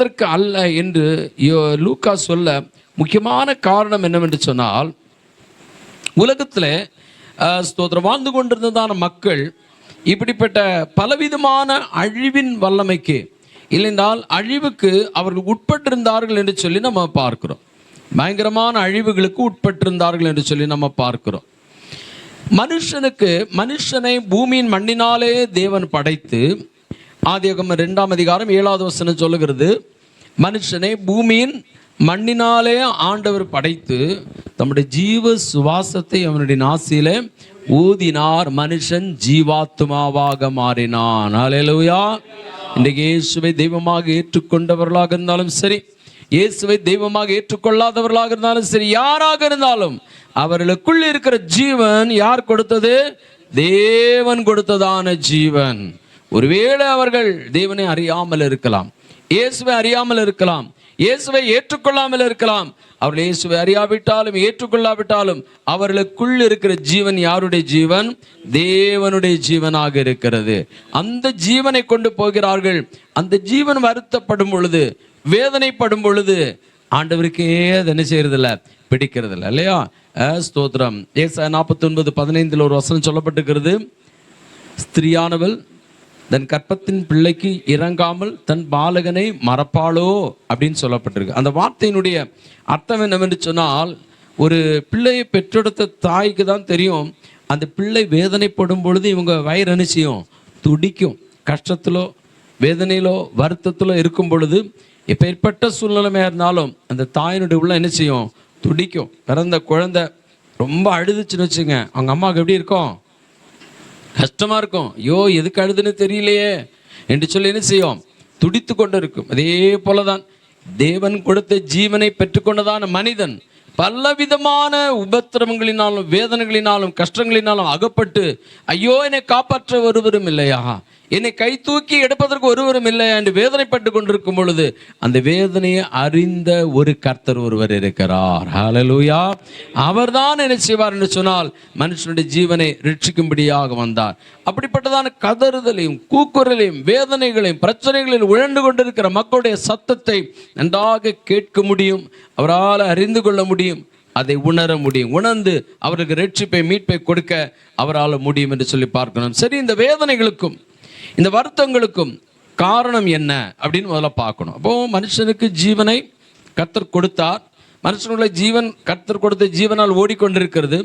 கொடுப்பதற்கு அல்ல என்று லூக்கா சொல்ல முக்கியமான காரணம் என்னவென்று சொன்னால் உலகத்தில் ஸ்தோத்திரம் வாழ்ந்து கொண்டிருந்ததான மக்கள் இப்படிப்பட்ட பலவிதமான அழிவின் வல்லமைக்கு இல்லைனால் அழிவுக்கு அவர்கள் உட்பட்டிருந்தார்கள் என்று சொல்லி நம்ம பார்க்கிறோம். பயங்கரமான அழிவுகளுக்கு உட்பட்டிருந்தார்கள் என்று சொல்லி நம்ம பார்க்கிறோம். மனுஷனுக்கு மனுஷனை பூமியின் மண்ணினாலே தேவன் படைத்து ஆதியகம் ரெண்டாம் அதிகாரம் ஏழாவது வசனம் சொல்லுகிறது. மனுஷனை பூமியின் மண்ணினாலே ஆண்டவர் படைத்து தம்முடைய ஜீவ சுவாசத்தை அவனுடைய நாசியில ஊதினார். மனுஷன் ஜீவாத்மாவாக மாறினான். அல்லேலூயா இன்றைக்கு இயேசுவை தெய்வமாக ஏற்றுக்கொண்டவர்களாக இருந்தாலும் சரி இயேசுவை தெய்வமாக ஏற்றுக்கொள்ளாதவர்களாக இருந்தாலும் சரி யாராக இருந்தாலும் அவர்களுக்குள் இருக்கிற ஜீவன் யார் கொடுத்தது? தேவன் கொடுத்ததான ஜீவன். ஒருவேளை அவர்கள் தேவனை அறியாமல் இருக்கலாம் இயேசுவை அறியாமல் இருக்கலாம் இயேசுவை ஏற்றுக்கொள்ளாமல் இருக்கலாம் அவர்கள் இயேசுவை அறியாவிட்டாலும் ஏற்றுக்கொள்ளாவிட்டாலும் அவர்களுக்குள் இருக்கிற ஜீவன் யாருடைய ஜீவன்? தேவனுடைய ஜீவனாக இருக்கிறது. அந்த ஜீவனை கொண்டு போகிறார்கள். அந்த ஜீவன் வருத்தப்படும் பொழுது வேதனைப்படும் பொழுது ஆண்டவருக்கே அது என்ன செய்யறதில்ல? பிடிக்கிறதில்ல இல்லையா? ஸ்தோத்திரம். ஏசா நாற்பத்தி ஒன்பது பதினைந்தில் ஒரு வசனம் சொல்லப்பட்டிருக்கிறது. ஸ்திரியானவள் தன் கற்பத்தின் பிள்ளைக்கு இறங்காமல் தன் பாலகனை மறப்பாளோ அப்படின்னு சொல்லப்பட்டிருக்கு. அந்த வார்த்தையினுடைய அர்த்தம் என்னவென்று சொன்னால் ஒரு பிள்ளையை பெற்றெடுத்த தாய்க்கு தான் தெரியும் அந்த பிள்ளை வேதனைப்படும் பொழுது இவங்க வயிறு என்ன செய்யும்? துடிக்கும். கஷ்டத்திலோ வேதனையிலோ வருத்தத்திலோ இருக்கும் பொழுது எப்பேற்பட்ட சூழ்நிலைமையாக இருந்தாலும் அந்த தாயினுடைய உள்ள என்ன செய்யும்? துடிக்கும். பிறந்த குழந்தை ரொம்ப அழுதுச்சுன்னு வச்சுங்க அவங்க அம்மாவுக்கு எப்படி இருக்கும்? கஷ்டமா இருக்கும். ஐயோ எதுக்கு அழுதுன்னு தெரியலையே. என்று சொல்லி என்ன செய்யும் துடித்து கொண்டு இருக்கும் அதே போலதான் தேவன் கொடுத்த ஜீவனை பெற்றுக்கொண்டதான மனிதன் பலவிதமான உபத்திரவங்களினாலும் வேதனைகளினாலும் கஷ்டங்களினாலும் அகப்பட்டு ஐயோ என்னை காப்பாற்ற ஒருவரும் இல்லையா? என்னை கை தூக்கி எடுப்பதற்கு ஒருவரும் இல்லை என்று வேதனைப்பட்டு கொண்டிருக்கும் பொழுது அந்த வேதனையை அறிந்த ஒரு கர்த்தர் ஒருவர் இருக்கிறார். ஹலலூயா அவர் தான் என்ன செய்வார் என்று சொன்னால் மனுஷனுடைய ஜீவனை ரட்சிக்கும்படியாக வந்தார். அப்படிப்பட்டதான கதறுதலையும் கூக்குரலையும் வேதனைகளையும் பிரச்சனைகளில் உழண்டு கொண்டிருக்கிற மக்களுடைய சத்தத்தை நன்றாக கேட்க முடியும் அவரால் அறிந்து கொள்ள முடியும் அதை உணர முடியும். உணர்ந்து அவருக்கு ரட்சிப்பை மீட்பை கொடுக்க அவரால் முடியும் என்று சொல்லி பார்க்கணும். சரி இந்த வேதனைகளுக்கும் இந்த வருத்தங்களுக்கும் காரணம் என்ன அப்படின்னு முதல்ல பார்க்கணும். அப்போ மனுஷனுக்கு ஜீவனை கத்தர் கொடுத்தார். மனுஷனுடைய ஜீவன் கத்தர் கொடுத்த ஜீவனால் ஓடிக்கொண்டிருக்கிறது.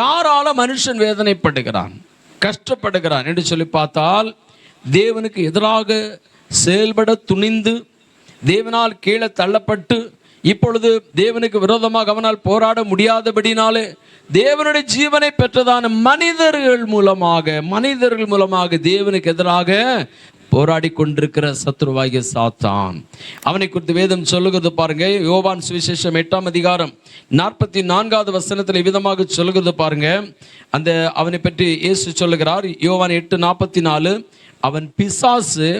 யாரால மனுஷன் வேதனைப்படுகிறான் கஷ்டப்படுகிறான் என்று சொல்லி பார்த்தால் தேவனுக்கு எதிராக செயல்பட துணிந்து தேவனால் கீழே தள்ளப்பட்டு இப்பொழுது தேவனுக்கு விரோதமாக அவனால் போராட முடியாதபடினாலே தேவனுடைய ஜீவனை பெற்றதான மனிதர்கள் மூலமாக மனிதர்கள் மூலமாக தேவனுக்கு எதிராக போராடி கொண்டிருக்கிற சத்ருவாகிய சாத்தான். அவனை குறித்து வேதம் சொல்லுகிறது பாருங்க. யோவான் சுவிசேஷம் எட்டாம் அதிகாரம் நாற்பத்தி நான்காவது வசனத்தில் விதமாக சொல்லுகிறது பாருங்க. அந்த அவனை பற்றி இயேசு சொல்லுகிறார். யோவான் எட்டு நாற்பத்தி நாலு அவன் பிசாசு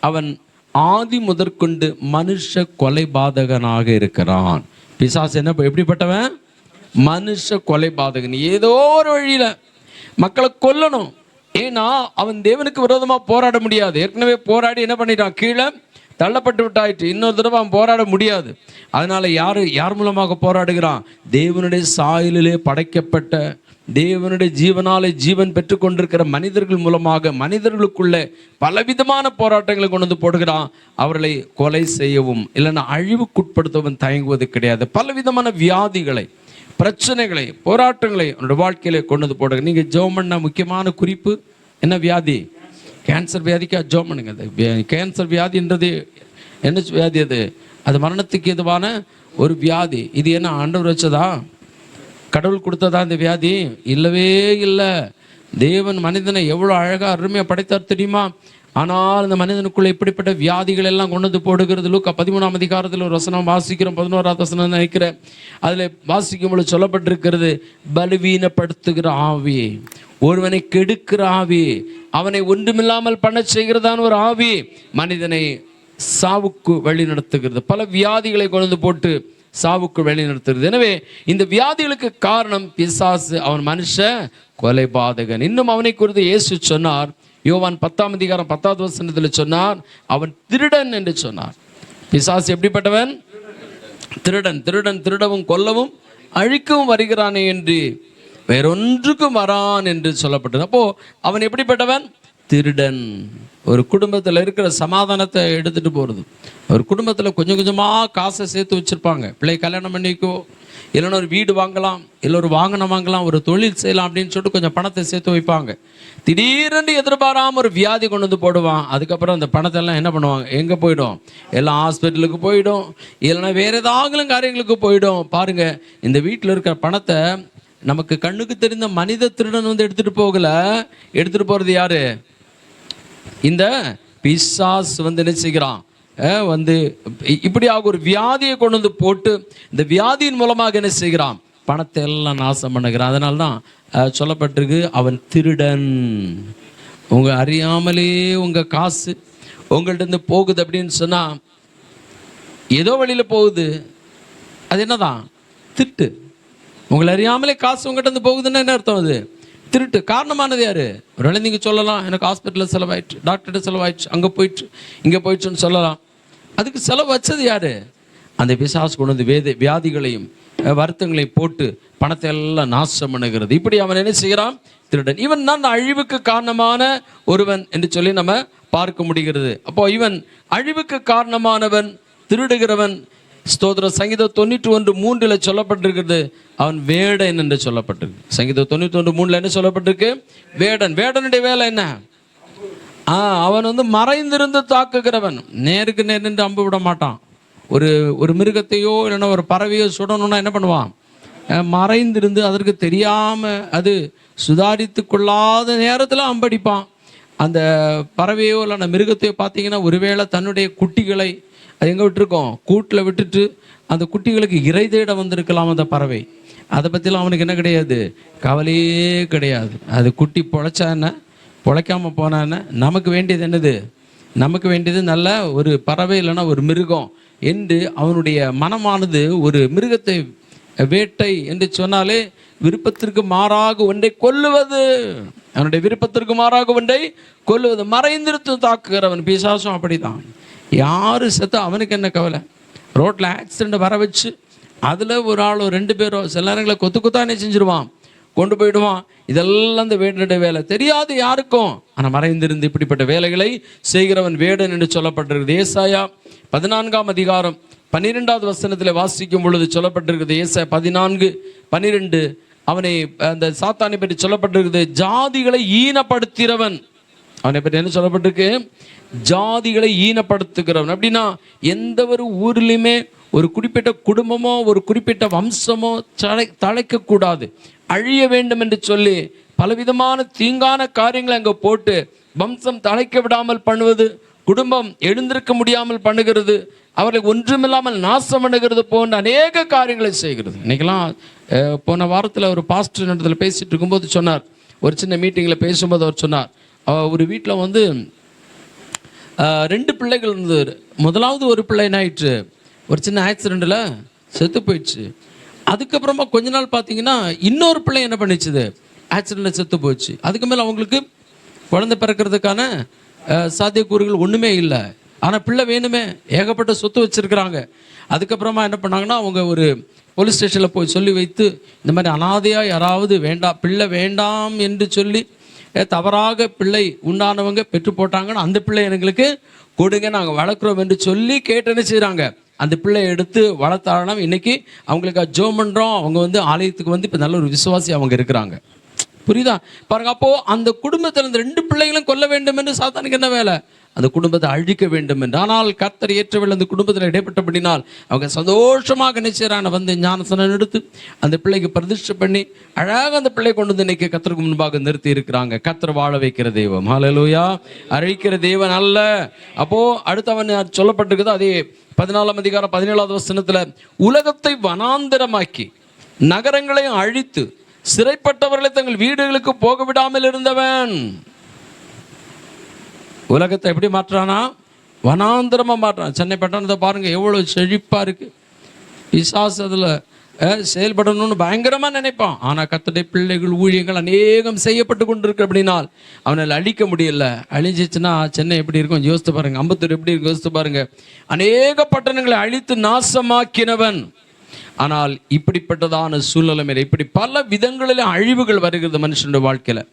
அவன் ஆதி முதற்கொண்டு மனுஷ கொலைபாதகனாக இருக்கிறான். பிசாசு என்ன எப்படிப்பட்டவன்? மனுஷ கொலைபாதகன். ஏதோ ஒரு வழியில் மக்களை கொல்லணும். ஏன்னா அவன் தேவனுக்கு விரோதமாக போராட முடியாது. ஏற்கனவே போராடி என்ன பண்ணிட்டான்? கீழே தள்ளப்பட்டு விட்டாயிற்று. இன்னொரு தடவை அவன் போராட முடியாது. அதனால் யார் யார் மூலமாக போராடுகிறான்? தேவனுடைய சாயலிலே படைக்கப்பட்ட தேவனுடைய ஜீவனாலே ஜீவன் பெற்றுக்கொண்டிருக்கிற மனிதர்கள் மூலமாக மனிதர்களுக்குள்ள பலவிதமான போராட்டங்களை கொண்டு வந்து போடுகிறான். அவர்களை கொலை செய்யவும் இல்லைன்னா அழிவுக்குட்படுத்தவும் தயங்குவது கிடையாது. பலவிதமான வியாதிகளை பிரச்சனைகளை போராட்டங்களை உன்னோட வாழ்க்கையில கொண்டு வந்து போடுங்க. நீங்க ஜோம் பண்ண முக்கியமான குறிப்பு என்ன வியாதி? கேன்சர் வியாதிக்கா ஜோம் பண்ணுங்க அது கேன்சர் வியாதின்றது என்ன வியாதி அது? அது மரணத்துக்கு எதுவான ஒரு வியாதி. இது என்ன ஆண்டவர் வச்சதா? கடவுள் கொடுத்ததா இந்த வியாதி? இல்லவே இல்லை. தேவன் மனிதனை எவ்வளோ அழகாக அருமையாக படைத்தார் தெரியுமா? ஆனால் அந்த மனிதனுக்குள்ள இப்படிப்பட்ட வியாதிகள் எல்லாம் கொண்டு வந்து போடுகிறது. லூக்கா பதிமூணாம் அதிகாரத்தில் ஒரு வசனம் வாசிக்கிறோம். பதினோராவது வசனம் நினைக்கிறேன். அதில் வாசிக்கும் பொழுது சொல்லப்பட்டிருக்கிறது பலவீனப்படுத்துகிற ஆவி ஒருவனை கெடுக்கிற ஆவி அவனை ஒன்றுமில்லாமல் பண்ண செய்கிறதான ஒரு ஆவி மனிதனை சாவுக்கு வழி நடத்துகிறது பல வியாதிகளை கொண்டு போட்டு சாவுக்கு வழி நடத்துகிறது எனவே இந்த வியாதிகளுக்கு காரணம் பிசாசு. அவன் மனுஷ கொலைபாதகன். இன்னும் அவனை குறித்து இயேசு சொன்னார் யோவான் பத்தாம் அதிகாரம் பத்தாவது வசனத்தில் சொன்னார் அவன் திருடன் என்று சொன்னார். பிசாசு எப்படிப்பட்டவன்? திருடன் திருடன் திருடவும் கொல்லவும் அழிக்கவும் வருகிறானே என்று வேறொன்றுக்கும் வரான் என்று சொல்லப்பட்டது. அப்போ அவன் எப்படிப்பட்டவன்? திருடன். ஒரு குடும்பத்தில் இருக்கிற சமாதானத்தை எடுத்துகிட்டு போகிறது ஒரு குடும்பத்தில் கொஞ்சம் கொஞ்சமாக காசை சேர்த்து வச்சுருப்பாங்க. பிள்ளை கல்யாணம் பண்ணிக்கோ இல்லைன்னா ஒரு வீடு வாங்கலாம் இல்லை ஒரு வாகனம் வாங்கலாம் ஒரு தொழில் செய்யலாம் அப்படின்னு சொல்லிட்டு கொஞ்சம் பணத்தை சேர்த்து வைப்பாங்க. திடீரென்று எதிர்பாராமல் ஒரு வியாதி கொண்டு வந்து போடுவான். அதுக்கப்புறம் அந்த பணத்தை எல்லாம் என்ன பண்ணுவாங்க? எங்கே போயிடும்? எல்லாம் ஹாஸ்பிட்டலுக்கு போயிடும். இல்லைன்னா வேறு ஏதாங்களும் காரியங்களுக்கு போயிடும். பாருங்கள் இந்த வீட்டில் இருக்கிற பணத்தை நமக்கு கண்ணுக்கு தெரிந்த மனித திருடன் வந்து எடுத்துகிட்டு போகல. எடுத்துகிட்டு போகிறது யார்? இந்த பிசாஸ் வந்து என்ன செய்கிறான்? வந்து இ- இப்படியாக ஒரு வியாதியை கொண்டு வந்து போட்டு இந்த வியாதியின் மூலமாக என்ன செய்கிறான்? பணத்தை எல்லாம் நாசம் பண்ணுகிறான். அதனால தான் சொல்லப்பட்டிருக்கு அவன் திருடன். உங்க அறியாமலே உங்க காசு உங்கள்ட்ட போகுது அப்படின்னு சொன்னால் ஏதோ வழியில் போகுது. அது என்னதான்? திட்டு. உங்களை அறியாமலே காசு உங்கள்கிட்ட போகுதுன்னா என்ன அர்த்தம் அது? திருட்டு. காரணமானது யாரு? ஒருவேளை நீங்கள் சொல்லலாம் எனக்கு ஹாஸ்பிட்டலில் செலவாயிடுச்சு டாக்டர்கிட்ட செலவாயிடுச்சு அங்கே போயிட்டு இங்கே போயிடுச்சுன்னு சொல்லலாம். அதுக்கு செலவு வச்சது யாரு? அந்த பிசாசு கொண்டு வந்து வேத வியாதிகளையும் வருத்தங்களையும் போட்டு பணத்தை எல்லாம் நாசம் பண்ணுகிறது. இப்படி அவன் என்ன செய்கிறான்? திருடன். இவன் தான் அழிவுக்கு காரணமான ஒருவன் என்று சொல்லி நம்ம பார்க்க முடிகிறது. அப்போ இவன் அழிவுக்கு காரணமானவன் திருடுகிறவன் ஸ்தோத்திரம். சங்கீதம் தொண்ணூற்றி ஒன்று மூன்றில் சொல்லப்பட்டிருக்கிறது. அவன் வேடன் என்று சொல்லப்பட்டிருக்கு. சங்கீதம் தொண்ணூற்றி ஒன்று மூணில் என்ன சொல்லப்பட்டிருக்கு? வேடன். வேடனுடைய வேலை என்ன? ஆ அவன் வந்து மறைந்திருந்து தாக்குகிறவன். நேருக்கு நேர் நின்று அம்பு விட மாட்டான். ஒரு ஒரு மிருகத்தையோ இல்லைன்னா ஒரு பறவையோ சுடணும்னா என்ன பண்ணுவான்? மறைந்திருந்து அதற்கு தெரியாமல் அது சுதாரித்து கொள்ளாத நேரத்தில் அம்படிப்பான். அந்த பறவையோ இல்லைன்னா மிருகத்தையோ பார்த்தீங்கன்னா ஒருவேளை தன்னுடைய குட்டிகளை அது எங்கே விட்டுருக்கோம்? கூட்டில் விட்டுட்டு அந்த குட்டிகளுக்கு இறை தேட வந்திருக்கலாம் அந்த பறவை. அதை பற்றிலாம் அவனுக்கு என்ன கிடையாது? கவலையே கிடையாது. அது குட்டி பொழைச்சா என்ன? பொழைக்காம போனா நமக்கு வேண்டியது என்னது? நமக்கு வேண்டியது நல்ல ஒரு பறவை இல்லைன்னா ஒரு மிருகம் என்று அவனுடைய மனமானது ஒரு மிருகத்தை வேட்டை என்று சொன்னாலே விருப்பத்திற்கு மாறாக ஒன்றை கொல்லுவது. அவனுடைய விருப்பத்திற்கு மாறாக ஒன்றை கொல்லுவது. மறைந்திருத்து தாக்குகிறவன். பிசாசும் அப்படிதான் யார் செத்தோ அவனுக்கு என்ன கவலை? ரோட்டில் ஆக்சிடெண்ட் வர வச்சு அதில் ஒரு ஆளோ ரெண்டு பேரோ சில நேரங்களில் கொத்து கொத்தானே செஞ்சிருவான்? கொண்டு போயிடுவான். இதெல்லாம் இந்த வேடனுடைய வேலை. தெரியாது யாருக்கும். ஆனால் மறைந்திருந்து இப்படிப்பட்ட வேலைகளை செய்கிறவன் வேடன் என்று சொல்லப்பட்டிருக்கிறது. ஏசாயா பதினான்காம் அதிகாரம் பன்னிரெண்டாவது வசனத்தில் வாசிக்கும் பொழுது சொல்லப்பட்டிருக்கிறது. ஏசாயா பதினான்கு பன்னிரெண்டு. அவனை அந்த சாத்தானை பற்றி சொல்லப்பட்டிருக்கிறது. ஜாதிகளை ஈனப்படுத்திறவன். அவனை பற்றி என்ன சொல்லப்பட்டிருக்கு? ஜாதிகளை ஈனப்படுத்துகிறவன். அப்படின்னா எந்த ஒரு ஊர்லையுமே ஒரு குறிப்பிட்ட குடும்பமோ ஒரு குறிப்பிட்ட வம்சமோ தலை தழைக்கக்கூடாது அழிய வேண்டும் என்று சொல்லி பலவிதமான தீங்கான காரியங்களை அங்கே போட்டு வம்சம் தழைக்க விடாமல் பண்ணுவது குடும்பம் எழுந்திருக்க முடியாமல் பண்ணுகிறது அவர்களை ஒன்றுமில்லாமல் நாசம் பண்ணுகிறது போன்ற அநேக காரியங்களை செய்கிறது. இன்றைக்கெல்லாம் போன வாரத்தில் ஒரு பாஸ்டர் நடத்தில் பேசிகிட்டு இருக்கும்போது சொன்னார். ஒரு சின்ன மீட்டிங்கில் பேசும்போது அவர் சொன்னார். ஒரு வீட்டில் வந்து ரெண்டு பிள்ளைகள் இருந்தது. முதலாவது ஒரு பிள்ளை என்ன ஆயிடுச்சு? ஒரு சின்ன ஆக்சிடெண்ட்டில் செத்து போயிடுச்சு. அதுக்கப்புறமா கொஞ்ச நாள் பார்த்தீங்கன்னா இன்னொரு பிள்ளை என்ன பண்ணிச்சுது? ஆக்சிடெண்ட்டில் செத்து போச்சு. அதுக்கு மேலே அவங்களுக்கு குழந்தை பிறக்கிறதுக்கான சாத்தியக்கூறுகள் ஒன்றுமே இல்லை. ஆனால் பிள்ளை வேணுமே. ஏகப்பட்ட சொத்து வச்சுருக்கிறாங்க. அதுக்கப்புறமா என்ன பண்ணாங்கன்னா அவங்க ஒரு போலீஸ் ஸ்டேஷனில் போய் சொல்லி வைத்து இந்த மாதிரி அனாதையாக யாராவது வேண்டாம் பிள்ளை வேண்டாம் என்று சொல்லி தவறாக பிள்ளை உண்டானவங்க பெற்று போட்டாங்கன்னா அந்த பிள்ளை எங்களுக்கு கொடுங்க நாங்கள் வளர்க்குறோம் என்று சொல்லி கேட்டு செய்கிறாங்க அந்த பிள்ளையை எடுத்து வளர்த்தாலும் இன்னைக்கு அவங்களுக்கு ஜோ பண்ணுறோம் அவங்க வந்து ஆலயத்துக்கு வந்து இப்போ நல்ல ஒரு விசுவாசி அவங்க இருக்கிறாங்க. புரியுதா? பாருங்க அப்போ அந்த குடும்பத்தில் இந்த ரெண்டு பிள்ளைகளும் கொல்ல வேண்டும் என்று சாத்தானுக்கு என்ன வேலை? அந்த குடும்பத்தை அழிக்க வேண்டும் என்று. ஆனால் கத்தர் ஏற்றவில்லை அந்த குடும்பத்தில் இடைப்பட்டபடினால் அவங்க சந்தோஷமாக நினைச்சாரான வந்து ஞானசனம் எடுத்து அந்த பிள்ளைக்கு பிரதிஷ்டை பண்ணி அழகாக அந்த பிள்ளை கொண்டு வந்து இன்னைக்கு கத்தருக்கு முன்பாக நிறுத்தி இருக்கிறாங்க. கத்தர் வாழ வைக்கிற தெய்வம். ஹலலூயா அழிக்கிற தெய்வம் அல்ல. அப்போ அடுத்தவன் சொல்லப்பட்டிருக்குது அதே பதினாலாம் அதிகாரம் பதினேழாவது வசனத்தில் உலகத்தை வனாந்தரமாக்கி நகரங்களையும் அழித்து சிறைப்பட்டவர்களை தங்கள் வீடுகளுக்கு போக விடாமல் இருந்தவன். உலகத்தை எப்படி மாற்றானா வனாந்திரமாக மாற்றான் சென்னை பட்டணத்தை பாருங்க எவ்வளோ செழிப்பாக இருக்கு. பிசாசு அதில் செயல்படணும்னு பயங்கரமாக நினைப்பான். ஆனால் கத்தடை பிள்ளைகள் ஊழியங்கள் அநேகம் செய்யப்பட்டு கொண்டிருக்கு அப்படின்னால் அவனால் அழிக்க முடியல. அழிஞ்சிச்சுன்னா சென்னை எப்படி இருக்கும்? யோசித்து பாருங்க. அம்பத்தூர் எப்படி இருக்கும்? யோசித்து பாருங்க. அநேக பட்டணங்களை அழித்து நாசமாக்கினவன். ஆனால் இப்படிப்பட்டதான சூழ்நிலை மேலே இப்படி பல விதங்களில் அழிவுகள் வருகிறது மனுஷனுடைய வாழ்க்கையில்.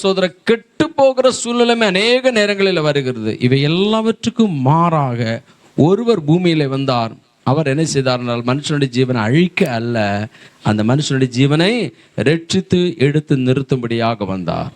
சோதர கெட்டு போகிற சூழ்நிலைமை அநேக நேரங்களில் வருகிறது. இவை எல்லாவற்றுக்கும் மாறாக ஒருவர் பூமியில் வந்தார். அவர் என்ன செய்தார் என்றால் மனுஷனுடைய ஜீவனை அழிக்க அல்ல. அந்த மனுஷனுடைய ஜீவனை ரட்சித்து எடுத்து நிறுத்தும்படியாக வந்தார்.